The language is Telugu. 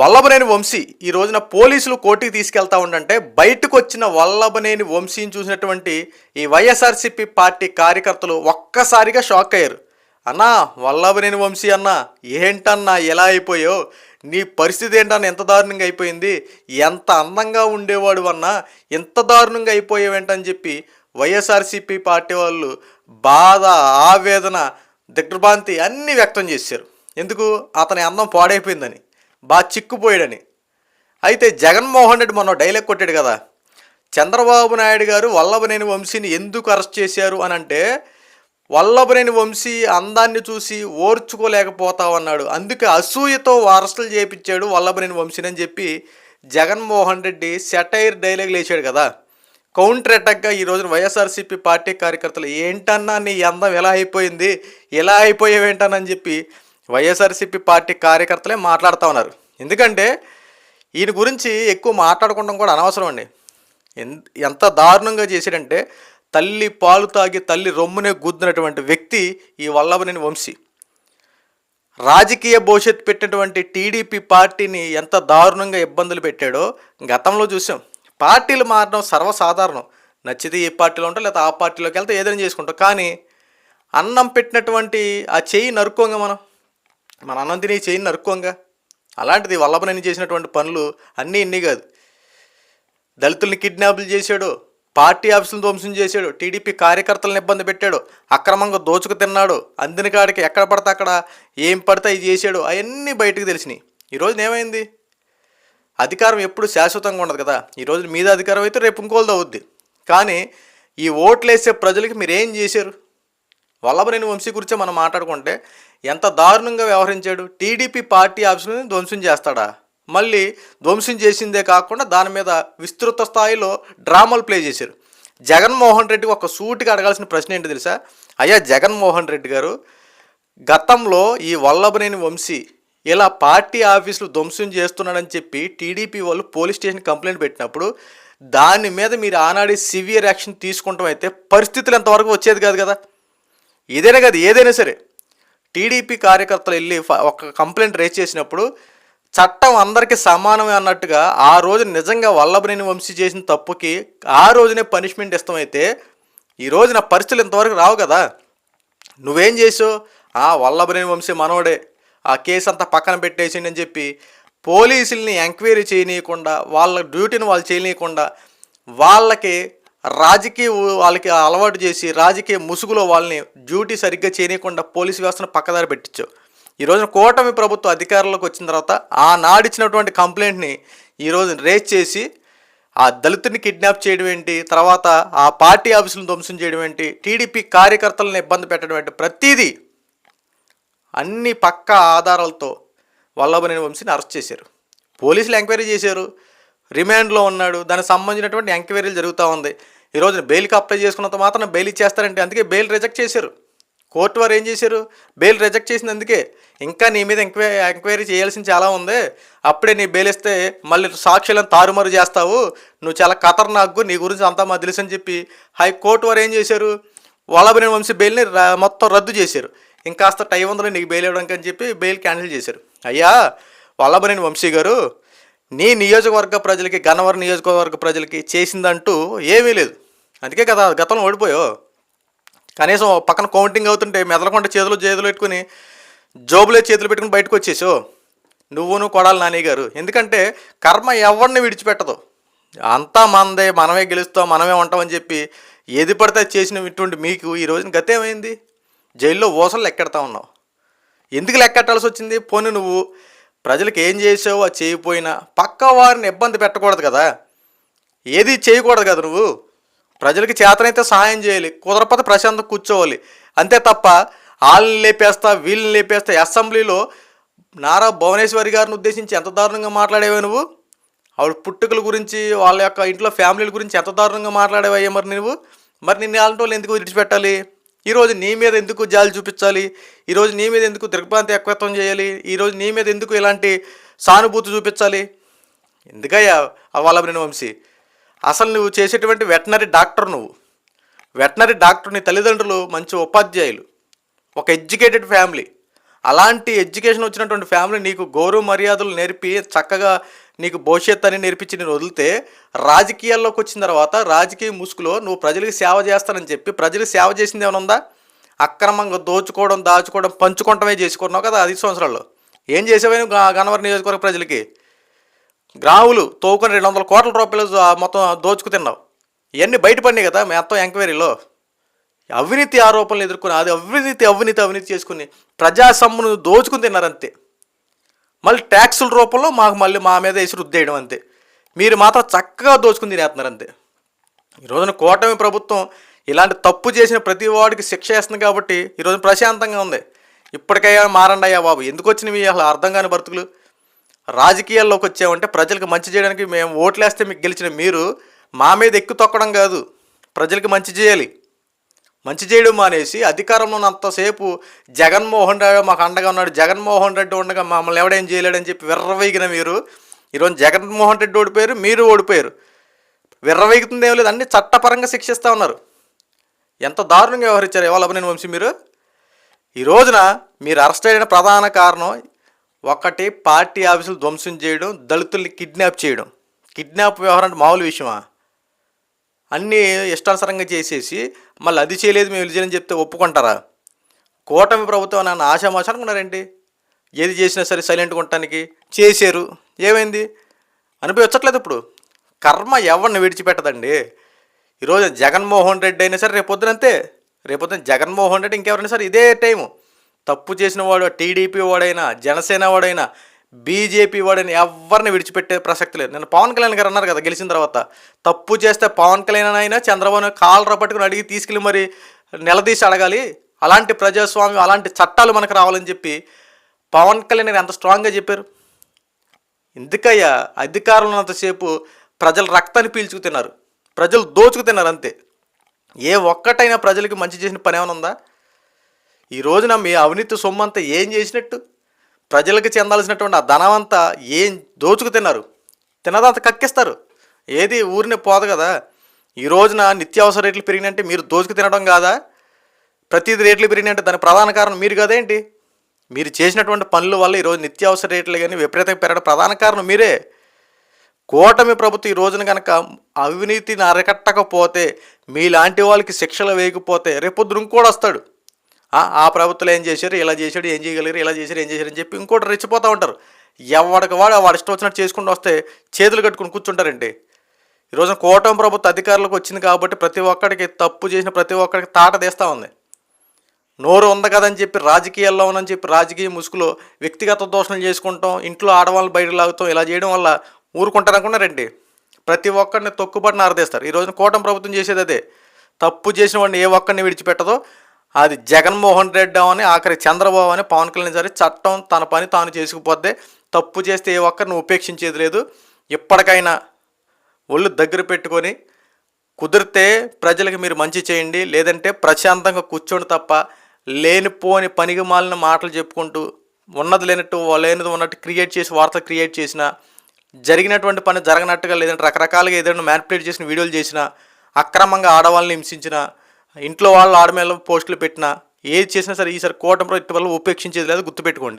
వల్లభనేని వంశీ ఈ రోజున పోలీసులు కోర్టుకి తీసుకెళ్తా ఉండంటే బయటకు వచ్చిన వల్లభనేని వంశీని చూసినటువంటి ఈ వైఎస్ఆర్సీపీ పార్టీ కార్యకర్తలు ఒక్కసారిగా షాక్ అయ్యారు. అన్నా వల్లభనేని వంశీ అన్నా ఏంటన్నా ఎలా అయిపోయో నీ పరిస్థితి ఏంటన్నా ఎంత దారుణంగా అయిపోయింది? ఎంత అందంగా ఉండేవాడు అన్నా? ఎంత దారుణంగా అయిపోయావేంటని చెప్పి వైఎస్ఆర్సీపీ పార్టీ వాళ్ళు బాధ ఆవేదన దిగ్భ్రాంతి అన్నీ వ్యక్తం చేశారు. ఎందుకు? అతని అందం పాడైపోయిందని. బాగా చిక్కుపోయాడని. అయితే జగన్మోహన్ రెడ్డి మొన్న డైలాగ్ కొట్టాడు కదా చంద్రబాబు నాయుడు గారు వల్లభనేని వంశీని ఎందుకు అరెస్ట్ చేశారు అని అంటే వల్లభనేని వంశీ అందాన్ని చూసి ఓర్చుకోలేకపోతామన్నాడు అందుకే అసూయతో అరెస్టులు చేయించాడు వల్లభనేని వంశీని అని చెప్పి జగన్మోహన్ రెడ్డి సెటైర్ డైలాగ్ లేచాడు కదా. కౌంటర్ అటాక్గా ఈ రోజున వైఎస్ఆర్సీపీ పార్టీ కార్యకర్తలు ఏంటన్నా నీ అందం ఎలా అయిపోయింది? ఎలా అయిపోయావేంటనని? చెప్పి వైఎస్ఆర్సీపీ పార్టీ కార్యకర్తలే మాట్లాడుతూ ఉన్నారు. ఎందుకంటే ఈయన గురించి ఎక్కువ మాట్లాడుకోవడం కూడా అనవసరం అండి. ఎంత దారుణంగా చేశాడంటే తల్లి పాలు తాగి తల్లి రొమ్మునే గుద్దినటువంటి వ్యక్తి ఈ వల్లభనేని వంశీ. రాజకీయ భవిష్యత్తు పెట్టినటువంటి టీడీపీ పార్టీని ఎంత దారుణంగా ఇబ్బందులు పెట్టాడో గతంలో చూసాం. పార్టీలు మారడం సర్వసాధారణం. నచ్చితే ఈ పార్టీలో ఉంటాం లేదా ఆ పార్టీలోకి వెళ్తే ఏదైనా చేసుకుంటాం. కానీ అన్నం పెట్టినటువంటి ఆ చేయి నరుక్కోంగా మనం. మన అన్నం తిని చెయ్యి నరుక్కోంగా. అలాంటిది వల్లభనేని చేసినటువంటి పనులు అన్నీ ఇన్ని కాదు. దళితుల్ని కిడ్నాపులు చేశాడు పార్టీ ఆఫీసులను ధ్వంసం చేశాడు టీడీపీ కార్యకర్తలను ఇబ్బంది పెట్టాడు అక్రమంగా దోచుకు తిన్నాడు అందిన కాడికి ఎక్కడ పడితే అక్కడ ఏం పడితే అవి చేశాడు అవన్నీ బయటకు తెలిసినాయి. ఈరోజు ఏమైంది? అధికారం ఎప్పుడు శాశ్వతంగా ఉండదు కదా. ఈరోజు మీద అధికారం అయితే రేపు ఇంకోళ్ళది అవుద్ది. కానీ ఈ ఓట్లు వేసే ప్రజలకి మీరు ఏం చేశారు? వల్లభనేని వంశీ గురించి మనం మాట్లాడుకుంటే ఎంత దారుణంగా వ్యవహరించాడు? టీడీపీ పార్టీ ఆఫీసులను ధ్వంసం చేస్తాడా? మళ్ళీ ధ్వంసం చేసిందే కాకుండా దాని మీద విస్తృత స్థాయిలో డ్రామాలు ప్లే చేశారు. జగన్మోహన్ రెడ్డి ఒక సూటిగా అడగాల్సిన ప్రశ్న ఏంటి తెలుసా? అయ్యా జగన్మోహన్ రెడ్డి గారు గతంలో ఈ వల్లభనేని వంశీ ఇలా పార్టీ ఆఫీసులు ధ్వంసం చేస్తున్నాడని చెప్పి టీడీపీ వాళ్ళు పోలీస్ స్టేషన్ కంప్లైంట్ పెట్టినప్పుడు దాని మీద మీరు ఆనాడి సివియర్ యాక్షన్ తీసుకుంటాం అయితే పరిస్థితులు ఎంతవరకు వచ్చేది కాదు కదా? ఏదైనా కాదు ఏదైనా సరే. టీడీపీ కార్యకర్తలు వెళ్ళి ఒక కంప్లైంట్ రేజ్ చేసినప్పుడు చట్టం అందరికీ సమానమే అన్నట్టుగా ఆ రోజు నిజంగా వల్లభనేని వంశీ చేసిన తప్పుకి ఆ రోజునే పనిష్మెంట్ ఇష్టమైతే ఈ రోజున పరిస్థితులు ఇంతవరకు రావు కదా. నువ్వేం చేసావు? ఆ వల్లభనేని వంశీ మనవడే ఆ కేసు అంతా పక్కన పెట్టేసిండి అని చెప్పి పోలీసుల్ని ఎంక్వైరీ చేయనీయకుండా వాళ్ళ డ్యూటీని వాళ్ళు చేయనీయకుండా వాళ్ళకి రాజకీయ వాళ్ళకి అలవాటు చేసి రాజకీయ ముసుగులో వాళ్ళని డ్యూటీ సరిగ్గా చేయకుండా పోలీసు వ్యవస్థను పక్కదారి పెట్టించు. ఈ రోజున కూటమి ప్రభుత్వం అధికారంలోకి వచ్చిన తర్వాత ఆనాడిచ్చినటువంటి కంప్లైంట్ని ఈరోజు రేస్ చేసి ఆ దళితుని కిడ్నాప్ చేయడం ఏంటి తర్వాత ఆ పార్టీ ఆఫీసులను ధ్వంసం చేయడం ఏంటి టీడీపీ కార్యకర్తలను ఇబ్బంది పెట్టడం ఏంటి ప్రతిదీ అన్ని పక్కా ఆధారాలతో వల్లభనేని వంశీని అరెస్ట్ చేశారు. పోలీసులు ఎంక్వైరీ చేశారు. రిమాండ్లో ఉన్నాడు. దానికి సంబంధించినటువంటి ఎంక్వైరీలు జరుగుతూ ఉంది. ఈరోజు బెయిల్కి అప్లై చేసుకున్నంత మాత్రం బెయిల్ ఇచ్చేస్తారంటే అందుకే బెయిల్ రిజెక్ట్ చేశారు. కోర్టు వారు ఏం చేశారు? బెయిల్ రిజెక్ట్ చేసింది అందుకే. ఇంకా నీ మీద ఎంక్వై ఎంక్వైరీ చేయాల్సింది చాలా ఉంది. అప్పుడే నీ బెయిల్ ఇస్తే మళ్ళీ సాక్షులను తారుమారు చేస్తావు. నువ్వు చాలా ఖతర్నాకు నీ గురించి అంతా మా తెలుసు అని చెప్పి హైకోర్టు వారు ఏం చేశారు? వల్లభనేని వంశీ బెయిల్ని మొత్తం రద్దు చేశారు. ఇంకాస్త టైం ఉందని నీకు బెయిల్ ఇవ్వడానికి అని చెప్పి బెయిల్ క్యాన్సిల్ చేశారు. అయ్యా వల్లభనేని వంశీ గారు నీ నియోజకవర్గ ప్రజలకి గన్నవరం నియోజకవర్గ ప్రజలకి చేసిందంటూ ఏమీ లేదు. అందుకే కదా గతంలో ఓడిపోయావు. కనీసం పక్కన కౌంటింగ్ అవుతుంటే మెదలకుండా చేతులు చేతులు పెట్టుకుని జోబులే చేతులు పెట్టుకుని బయటకు వచ్చేసావు. నువ్వును కొడాలి నాని గారు ఎందుకంటే కర్మ ఎవరిని విడిచిపెట్టదు. అంతా మనదే మనమే గెలుస్తాం మనమే ఉంటామని చెప్పి ఏది పడితే అది చేసిన ఇటువంటి మీకు ఈ రోజున గత ఏమైంది జైల్లో ఊసలు లెక్కెడతా ఉన్నావు. ఎందుకు లెక్కెట్టాల్సి వచ్చింది? పోనీ నువ్వు ప్రజలకు ఏం చేసావు అది చేయకపోయినా పక్క వారిని ఇబ్బంది పెట్టకూడదు కదా. ఏది చేయకూడదు కదా నువ్వు? ప్రజలకి చేతనైతే సహాయం చేయాలి. కుదరకపోతే ప్రశాంతం కూర్చోవాలి. అంతే తప్ప వాళ్ళని లేపేస్తా వీళ్ళని లేపేస్తా అసెంబ్లీలో నారా భువనేశ్వరి గారిని ఉద్దేశించి ఎంత దారుణంగా మాట్లాడేవా నువ్వు? ఆవిడ పుట్టుకల గురించి వాళ్ళ యొక్క ఇంట్లో ఫ్యామిలీల గురించి ఎంత దారుణంగా మాట్లాడేవయ్యా మరి నువ్వు? మరి నిన్ను అలాంటి వాళ్ళు ఎందుకు విడిచిపెట్టాలి ఈరోజు నీ మీద ఎందుకు జాలి చూపించాలి? ఈరోజు నీ మీద ఎందుకు దిగ్భ్రాంతి ఎక్కువత్వం చేయాలి? ఈరోజు నీ మీద ఎందుకు ఇలాంటి సానుభూతి చూపించాలి? ఎందుకయ్యా? అవ్వాలబ్రిన వంశీ అసలు నువ్వు చేసేటువంటి వెటనరీ డాక్టర్ నువ్వు. వెటనరీ డాక్టర్ నీ తల్లిదండ్రులు మంచి ఉపాధ్యాయులు. ఒక ఎడ్యుకేటెడ్ ఫ్యామిలీ. అలాంటి ఎడ్యుకేషన్ వచ్చినటువంటి ఫ్యామిలీ నీకు గౌరవ మర్యాదలు నేర్పి చక్కగా నీకు భవిష్యత్తు అని నేర్పించి నేను వదిలితే రాజకీయాల్లోకి వచ్చిన తర్వాత రాజకీయ ముసుగులో నువ్వు ప్రజలకు సేవ చేస్తానని చెప్పి ప్రజలకు సేవ చేసింది ఏమైనా ఉందా? అక్రమంగా దోచుకోవడం దాచుకోవడం పంచుకోవడమే చేసుకున్నావు కదా ఐదు సంవత్సరాల్లో. ఏం చేసేవే గన్నవరం నియోజకవర్గ ప్రజలకి? గ్రాములు తోకుని రెండు వందల కోట్ల రూపాయలు మొత్తం దోచుకు తిన్నావు. ఇవన్నీ బయటపడినాయి కదా మొత్తం ఎంక్వైరీలో. అవినీతి ఆరోపణలు ఎదుర్కొని అది అవినీతి అవినీతి అవినీతి చేసుకుని ప్రజాసమ్మును దోచుకుని తిన్నారంతే. మళ్ళీ ట్యాక్సుల రూపంలో మాకు మళ్ళీ మా మీద వేసి రుద్దేయడం అంతే. మీరు మాత్రం చక్కగా దోచుకుని తినేస్తున్నారు అంతే. ఈ రోజున కూటమి ప్రభుత్వం ఇలాంటి తప్పు చేసిన ప్రతి వాడికి శిక్ష వేస్తుంది కాబట్టి ఈ ప్రశాంతంగా ఉంది. ఇప్పటికైనా మారండి అయ్యా బాబు ఎందుకు వచ్చినవి అసలు అర్థం కాని బ్రతుకులు రాజకీయాల్లోకి వచ్చామంటే ప్రజలకు మంచి చేయడానికి మేము ఓట్లేస్తే మీకు గెలిచిన మీరు మా మీద ఎక్కు తొక్కడం కాదు. ప్రజలకు మంచి చేయాలి. మంచి చేయడం మానేసి అధికారంలో ఉన్నంతసేపు జగన్మోహన్ రెడ్డి మాకు అండగా ఉన్నాడు. జగన్మోహన్ రెడ్డి ఉండగా మమ్మల్ని ఎవడేం చేయలేడని చెప్పి విర్రవైగిన మీరు. ఈరోజు జగన్మోహన్ రెడ్డి ఓడిపోయారు మీరు ఓడిపోయారు. విర్రవేగుతుంది ఏం లేదు అన్ని చట్టపరంగా శిక్షిస్తూ ఉన్నారు. ఎంత దారుణంగా వ్యవహరించారు ఇవాళ నేను వంశీ మీరు. ఈ రోజున మీరు అరెస్ట్ అయిన ప్రధాన కారణం ఒకటి పార్టీ ఆఫీసులు ధ్వంసం చేయడం దళితుల్ని కిడ్నాప్ చేయడం. కిడ్నాప్ వ్యవహారం అంటే మామూలు విషయమా? అన్నీ ఇష్టానుసారంగా చేసేసి మళ్ళీ అది చేయలేదు మేము ఇది చేయని చెప్తే ఒప్పుకుంటారా? కూటమి ప్రభుత్వం నన్ను ఆశామాష అనుకున్నారేంటి ఏది చేసినా సరే సైలెంట్గా ఉండటానికి చేశారు. ఏమైంది? అనిపించట్లేదు ఇప్పుడు. కర్మ ఎవరిని విడిచిపెట్టదండి? ఈరోజు జగన్మోహన్ రెడ్డి అయినా సరే రేపొద్దున అంతే. రేపొద్దున జగన్మోహన్ రెడ్డి ఇంకెవరైనా సరే ఇదే టైము. తప్పు చేసిన వాడు టీడీపీ వాడైనా జనసేన వాడైనా బీజేపీ వాడిని ఎవరిని విడిచిపెట్టే ప్రసక్తి లేదు. నేను పవన్ కళ్యాణ్ గారు అన్నారు కదా గెలిచిన తర్వాత. తప్పు చేస్తే పవన్ కళ్యాణ్ అయినా చంద్రబాబు కాలర పట్టుకుని అడిగి తీసుకెళ్ళి మరి నిలదీసి అడగాలి. అలాంటి ప్రజాస్వామ్యం అలాంటి చట్టాలు మనకు రావాలని చెప్పి పవన్ కళ్యాణ్ గారు ఎంత స్ట్రాంగ్గా చెప్పారు. ఎందుకయ్యా అధికారంలో ఉన్నంతసేపు ప్రజల రక్తాన్ని పీల్చుకు తిన్నారు. ప్రజలు దోచుకు తిన్నారు అంతే. ఏ ఒక్కటైనా ప్రజలకి మంచి చేసిన పని ఏమైనా ఉందా? ఈ రోజున మీ అవినీతి సొమ్ము అంతా ఏం చేసినట్టు? ప్రజలకు చెందాల్సినటువంటి ఆ ధనం అంతా ఏం దోచుకు తిన్నారు? తినదంతా కక్కిస్తారు. ఏది ఊరిని పోదు కదా. ఈ రోజున నిత్యావసర రేట్లు పెరిగినంటే మీరు దోచుకు తినడం కాదా? ప్రతిది రేట్లు పెరిగినంటే దాని ప్రధాన కారణం మీరు కదేంటి? మీరు చేసినటువంటి పనుల వల్ల ఈరోజు నిత్యావసర రేట్లు కానీ విపరీతంగా పెరగడం ప్రధాన కారణం మీరే. కూటమి ప్రభుత్వం ఈ రోజున కనుక అవినీతిని అరకట్టకపోతే మీలాంటి వాళ్ళకి శిక్షలు వేయకపోతే రేపొద్దు ఇంకోడు వస్తాడు. ఆ ప్రభుత్వం ఏం చేశారు? ఇలా చేశాడు ఏం చేయగలిగారు? ఇలా చేశారు ఏం చేశారు అని చెప్పి ఇంకోటి రెచ్చిపోతూ ఉంటారు. ఎవడికి వాడు వాడు ఇష్టం వచ్చినట్టు చేసుకుంటూ వస్తే చేతులు కట్టుకుని కూర్చుంటారండి. ఈరోజు కూటమి ప్రభుత్వ అధికారులకు వచ్చింది కాబట్టి ప్రతి ఒక్కడికి తప్పు చేసిన ప్రతి ఒక్కడికి తాట తీస్తూ ఉంది. నోరు ఉంది కదని చెప్పి రాజకీయాల్లో ఉందని చెప్పి రాజకీయ ముసుగులో వ్యక్తిగత దోషణలు చేసుకుంటాం ఇంట్లో ఆడవాళ్ళు బయట లాగుతాం ఇలా చేయడం వల్ల ఊరుకుంటారనుకున్నారండి. ప్రతి ఒక్కరిని తొక్కుబడిని ఆరదేస్తారు. ఈ రోజున కూటమి ప్రభుత్వం చేసేది అదే. తప్పు చేసిన వాడిని ఏ ఒక్కరిని విడిచిపెట్టదో అది జగన్మోహన్ రెడ్డి అని ఆఖరి చంద్రబాబు అని పవన్ కళ్యాణ్ సరే చట్టం తన పని తాను చేసుకుపోతే తప్పు చేస్తే ఏ ఒక్కరిని ఉపేక్షించేది లేదు. ఇప్పటికైనా ఒళ్ళు దగ్గర పెట్టుకొని కుదిరితే ప్రజలకు మీరు మంచి చేయండి. లేదంటే ప్రశాంతంగా కూర్చోండి తప్ప లేనిపోని పనికి మాలిన మాటలు చెప్పుకుంటూ ఉన్నది లేనట్టు లేనిది ఉన్నట్టు క్రియేట్ చేసి వార్త క్రియేట్ చేసిన జరిగినటువంటి పని జరగనట్టుగా లేదంటే రకరకాలుగా ఏదైనా మ్యానిపులేట్ చేసిన వీడియోలు చేసిన అక్రమంగా ఆడవాళ్ళని హింసించిన ఇంట్లో వాళ్ళు ఆడమేళ పోస్టులు పెట్టినా ఏది చేసినా సరే ఈసారి కూటమి ఇటు ఉపేక్షించేది లేదు గుర్తుపెట్టుకోండి.